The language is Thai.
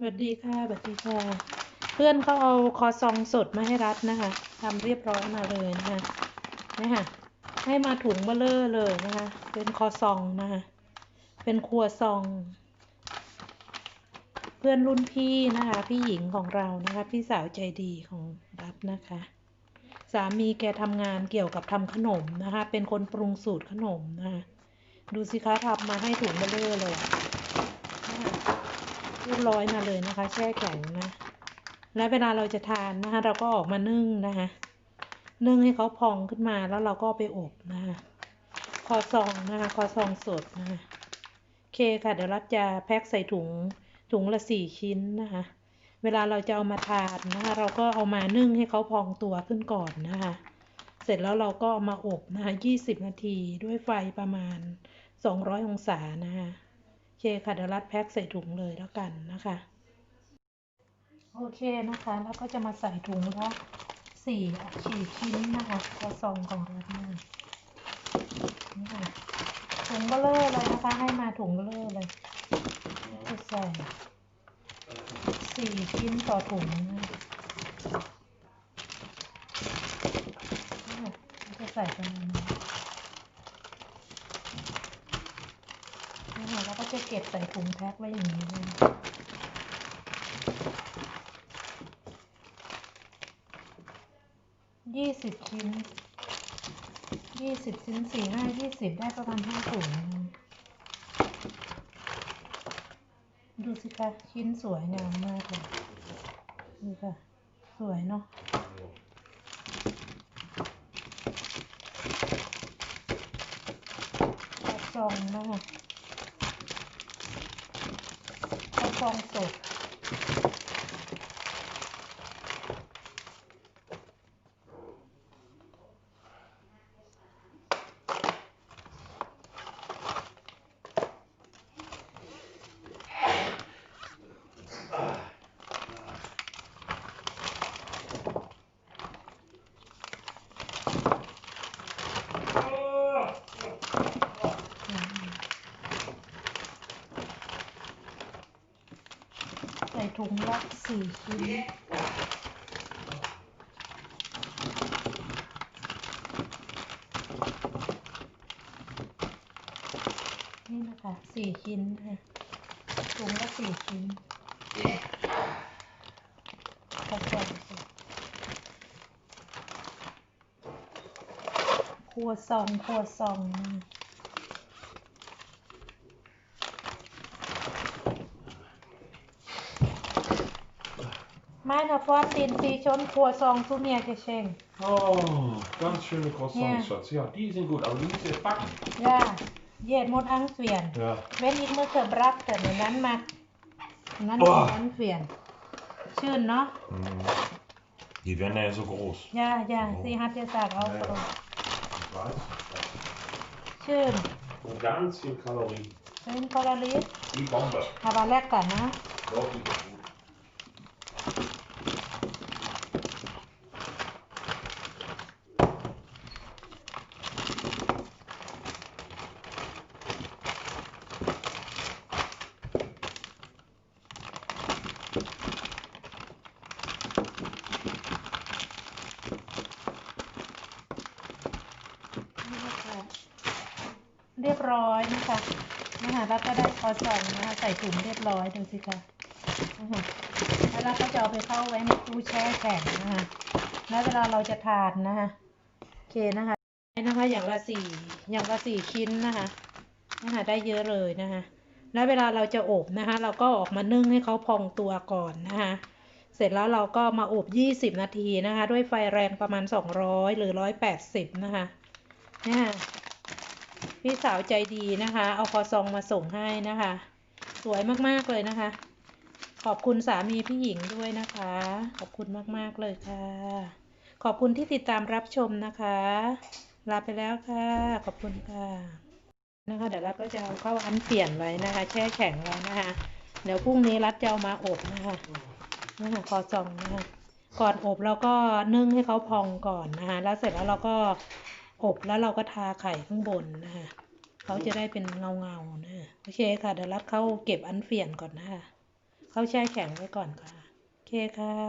สวัสดีค่ะสวัสดีค่ะ เพื่อนเขาเอาคอซองสดมาให้รัดนะคะทำเรียบร้อยมาเลยนะคะนี่ค่ะ ให้มาถุงเบลเลอร์เลยนะคะ เป็นคอซองนะคะ เป็นครัวซอง เพื่อนรุ่นพี่นะคะ พี่หญิงของเรานะคะ พี่สาวใจดีของรัฐนะคะ สามีแกทำงานเกี่ยวกับทำขนมนะคะ เป็นคนปรุงสูตรขนมนะคะ ดูสิคะทำมาให้ถุงเบลเลอร์เลย เรียบร้อยมาเลยนะคะ แช่แข็งนะ และเวลาเราจะทานนะคะ เราก็ออกมานึ่งนะคะ นึ่งให้เขาพองขึ้นมาแล้วเราก็ไปอบนะคะคอซองนะคะคอซองสดนะคะโอเคค่ะ เดี๋ยวรัฐจะแพ็คใส่ถุงถุงละสี่ชิ้นนะคะ เวลาเราจะเอามาทานนะคะ เราก็เอามานึ่งให้เขาพองตัวขึ้นก่อนนะคะ เสร็จแล้วเราก็เอามาอบนะคะยี่สิบนาทีด้วยไฟประมาณสองร้อยองศานะคะ เคค่ะเดี๋ยวรัดแพ็คใส่ถุงเลยแล้วกันนะคะ โอเคนะคะแล้วก็จะมาใส่ถุงละสี่สี่ชิ้นนะคะกระซองของรัดมานี่ค่ะถุงเบลเลอร์เลยนะคะให้มาถุงเบลเลอร์เลยจะใส่สี่ชิ้นต่อถุงนะนี่จะใส่ประมาณนี้นี่ค่ะ แล้วก็จะเก็บใส่ถุงแพ็คไว้อย่างนี้เลยยี่สิบชิ้นยี่สิบชิ้นสี่ห้ายี่สิบได้ประมาณห้าถุงดูสิคะชิ้นสวยงามมากเลยดูค่ะ สวยเนาะกระซองนะคะ กระซองสด ใส่ ถุงละสี่ชิ้นนี่นะคะสี่ชิ้นค่ะถุงละสี่ชิ้นกระสอบครัวซองครัวซองนะ ไม่นะฟอนตินซีชนครัวซองทุเนียจะเชง Oh, ganz schöne Croissants, Ja. Schatz. Ja, die sind gut, aber die müssen jetzt backen. ย่าเย็ดหมดอังเฟียน Ja. Wenn ich muss brachten, dann mag dann Boah. dann führen. Schön, ne? Mm. Die werden ja so groß. Ja, ja, Oh. sie hat gesagt auch Ja, ja. so. Ich weiß. Schön. Und ganz viel Kalorien. Schön koloriert. Die Bombe. Aber lecker, ne? Doch, die ist gut. เรียบร้อยนะคะนะคะแล้วก็ได้คอสองนะคะใส่ถุงเรียบร้อยดูสิคะนะคะแล้วเราก็จะเอาไปเข้าไว้ในตู้แช่แข็งนะคะแล้วเวลาเราจะทานนะคะโอเคนะคะนะคะอย่างละสี่อย่างละสี่ชิ้นนะคะนะคะได้เยอะเลยนะคะแล้วเวลาเราจะอบนะคะ เราก็ออกมานึ่งให้เขาพองตัวก่อนนะคะเสร็จแล้วเราก็มาอบ 20 นาทีนะคะ ด้วยไฟแรงประมาณ 200 หรือ 180 นะคะเนี่ย พี่สาวใจดีนะคะ เอาคอซองมาส่งให้นะคะ สวยมากๆเลยนะคะ ขอบคุณสามีพี่หญิงด้วยนะคะ ขอบคุณมากๆเลยค่ะ ขอบคุณที่ติดตามรับชมนะคะ ลาไปแล้วค่ะ ขอบคุณค่ะนะคะ เดี๋ยวเราก็จะเอาเข้าอันเปลี่ยนไว้นะคะ แช่แข็งไว้นะคะ เดี๋ยวพรุ่งนี้รัดจะเอามาอบนะคะนะคะคอซองนะคะก่อนอบเราก็นึ่งให้เขาพองก่อนนะคะแล้วเสร็จแล้วเราก็ อบแล้วเราก็ทาไข่ข้างบนนะคะเขาจะได้เป็นเงาเงาๆนะโอเคค่ะเดี๋ยวรัดเข้าเก็บอันเฟียนก่อนนะคะเข้าแช่แข็งไว้ก่อนค่ะ โอเคค่ะ